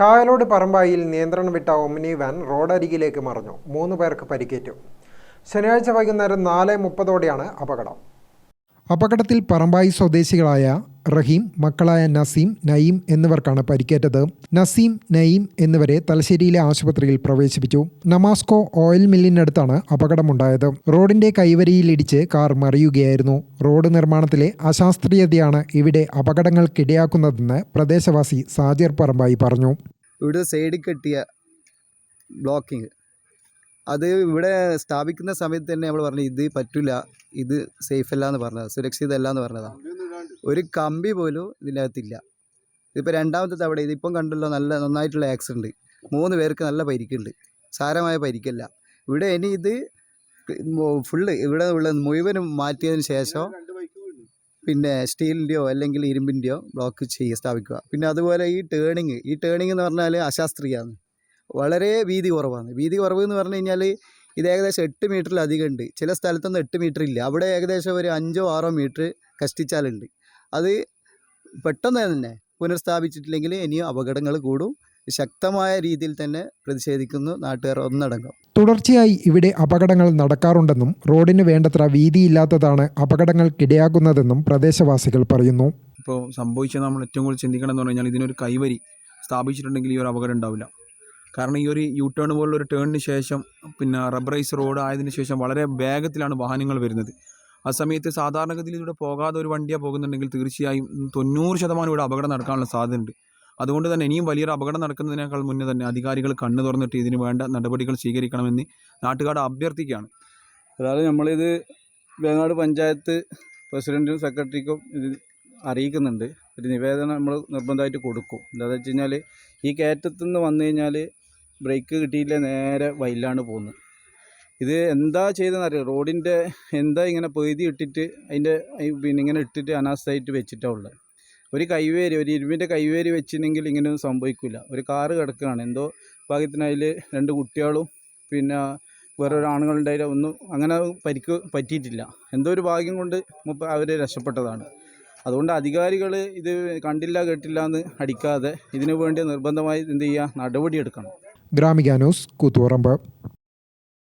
കായലോട് പറമ്പായിൽ നിയന്ത്രണം വിട്ട Omni van റോഡരികിലേക്ക് മറിഞ്ഞു. മൂന്ന് പേർക്ക് പരിക്കേറ്റു. ശനിയാഴ്ച വൈകുന്നേരം നാല് മുപ്പതോടെയാണ് അപകടം. അപകടത്തിൽ പറമ്പായി സ്വദേശികളായ റഹീം മക്കളായ നസീം നയീം എന്നിവർക്കാണ് പരിക്കേറ്റത്. നസീം നയീം എന്നിവരെ തലശ്ശേരിയിലെ ആശുപത്രിയിൽ പ്രവേശിപ്പിച്ചു. നമാസ്കോ ഓയിൽ മില്ലിനടുത്താണ് അപകടമുണ്ടായത്. റോഡിന്റെ കൈവരിയിലിടിച്ച് കാർ മറിയുകയായിരുന്നു. റോഡ് നിർമ്മാണത്തിലെ അശാസ്ത്രീയതയാണ് ഇവിടെ അപകടങ്ങൾക്കിടയാക്കുന്നതെന്ന് പ്രദേശവാസി സാജിർ പറമ്പായി പറഞ്ഞു. ഇവിടെ സൈഡിൽ കെട്ടിയ ബ്ലോക്കിംഗ് അത് ഇവിടെ സ്ഥാപിക്കുന്ന സമയത്ത് തന്നെ നമ്മൾ പറഞ്ഞു ഇത് പറ്റില്ല ഇത് സേഫ് അല്ല എന്ന് പറഞ്ഞത് സുരക്ഷിതല്ല എന്ന് പറഞ്ഞതാണ് ഒരു കമ്പി പോലും ഇതിന്റെ അകത്തില്ല ഇതിപ്പോൾ രണ്ടാമത്തെ തവണ ഇതിപ്പം കണ്ടല്ലോ നല്ല നന്നായിട്ടുള്ള ആക്സിഡന്റ് മൂന്ന് പേർക്ക് നല്ല പരിക്കുണ്ട്. സാരമായ പരിക്കല്ല. ഇവിടെ ഇനി ഇത് ഫുള്ള് ഇവിടെ ഉള്ള മുഴുവനും മാറ്റിയതിന് ശേഷം പിന്നെ സ്റ്റീലിന്റെയോ അല്ലെങ്കിൽ ഇരുമ്പിന്റെയോ ബ്ലോക്ക് ചെയ്യുക സ്ഥാപിക്കുക. പിന്നെ അതുപോലെ ഈ ടേണിങ് ഈ ടേണിങ് എന്ന് പറഞ്ഞാൽ അശാസ്ത്രീയമാണ് വളരെ വീതി കുറവാണ്. വീതി കുറവ് എന്ന് പറഞ്ഞു കഴിഞ്ഞാൽ ഇത് ഏകദേശം എട്ട് മീറ്ററിലധികം ഉണ്ട്. ചില സ്ഥലത്തൊന്നും എട്ട് മീറ്റർ ഇല്ല. അവിടെ ഏകദേശം ഒരു അഞ്ചോ ആറോ മീറ്റർ കഷ്ടിച്ചാലുണ്ട്. അത് പെട്ടെന്ന് തന്നെ പുനഃസ്ഥാപിച്ചിട്ടില്ലെങ്കിൽ ഇനിയും അപകടങ്ങൾ കൂടും. ശക്തമായ രീതിയിൽ തന്നെ പ്രതിഷേധിക്കുന്നു നാട്ടുകാർ ഒന്നടങ്കം. തുടർച്ചയായി ഇവിടെ അപകടങ്ങൾ നടക്കാറുണ്ടെന്നും റോഡിന് വേണ്ടത്ര വീതിയില്ലാത്തതാണ് അപകടങ്ങൾക്കിടയാകുന്നതെന്നും പ്രദേശവാസികൾ പറയുന്നു. ഇപ്പോൾ സംഭവിച്ച നമ്മൾ ഏറ്റവും കൂടുതൽ ചിന്തിക്കണം എന്ന് പറഞ്ഞാൽ ഇതിനൊരു കൈവരി സ്ഥാപിച്ചിട്ടുണ്ടെങ്കിൽ ഈ ഒരു അപകടം ഉണ്ടാവില്ല. കാരണം ഈ ഒരു യു ടേൺ പോലുള്ള ഒരു ടേണിന് ശേഷം പിന്നെ റബ്ബറൈസ് റോഡ് ആയതിനു ശേഷം വളരെ വേഗത്തിലാണ് വാഹനങ്ങൾ വരുന്നത്. ആ സമയത്ത് സാധാരണഗതിയിൽ ഇവിടെ പോകാതെ ഒരു വണ്ടിയാണ് പോകുന്നുണ്ടെങ്കിൽ തീർച്ചയായും തൊണ്ണൂറ് ശതമാനം ഇവിടെ അപകടം നടക്കാനുള്ള സാധ്യതയുണ്ട്. അതുകൊണ്ട് തന്നെ ഇനിയും വലിയൊരു അപകടം നടക്കുന്നതിനേക്കാൾ മുന്നേ തന്നെ അധികാരികൾ കണ്ണു തുറന്നിട്ട് ഇതിന് വേണ്ട നടപടികൾ സ്വീകരിക്കണമെന്ന് നാട്ടുകാർ അഭ്യർത്ഥിക്കുകയാണ്. അതായത് നമ്മളിത് വേങ്ങാട് പഞ്ചായത്ത് പ്രസിഡന്റും സെക്രട്ടറിക്കും ഇത് അറിയിക്കുന്നുണ്ട്. ഒരു നിവേദനം നമ്മൾ നിർബന്ധമായിട്ട് കൊടുക്കും. എന്താണെന്ന് വെച്ച് കഴിഞ്ഞാൽ ഈ കയറ്റത്തുനിന്ന് വന്നു കഴിഞ്ഞാൽ ബ്രേക്ക് കിട്ടിയില്ല നേരെ വയലാണ് പോകുന്നത്. ഇത് എന്താ ചെയ്തതെന്ന് അറിയാം റോഡിന്റെ എന്താ ഇങ്ങനെ പെയ്തി ഇട്ടിട്ട് അതിന്റെ പിന്നെ ഇങ്ങനെ ഇട്ടിട്ട് അനാസ്ഥയായിട്ട് വെച്ചിട്ടാണ് ഉള്ളത് ഒരു കൈവേരി ഒരു ഇരുമ്പിന്റെ കൈവേരി വെച്ചിട്ടുണ്ടെങ്കിൽ ഇങ്ങനെയൊന്നും സംഭവിക്കില്ല ഒരു കാറ് കിടക്കുകയാണ്. എന്തോ ഭാഗ്യത്തിനതിൽ രണ്ട് കുട്ടികളും പിന്നെ വേറൊരു ആണുങ്ങളുണ്ടായാലും ഒന്നും അങ്ങനെ പരിക്ക് പറ്റിയിട്ടില്ല. എന്തോ ഒരു ഭാഗ്യം കൊണ്ട് അവർ രക്ഷപ്പെട്ടതാണ്. അതുകൊണ്ട് അധികാരികൾ ഇത് കണ്ടില്ല കേട്ടില്ല എന്ന് അടിക്കാതെ ഇതിനു വേണ്ടി നിർബന്ധമായി എന്ത് ചെയ്യുക? നടപടിയെടുക്കണം ഗ്രാമിക ന്യൂസ് കൂത്തുപറമ്പ്.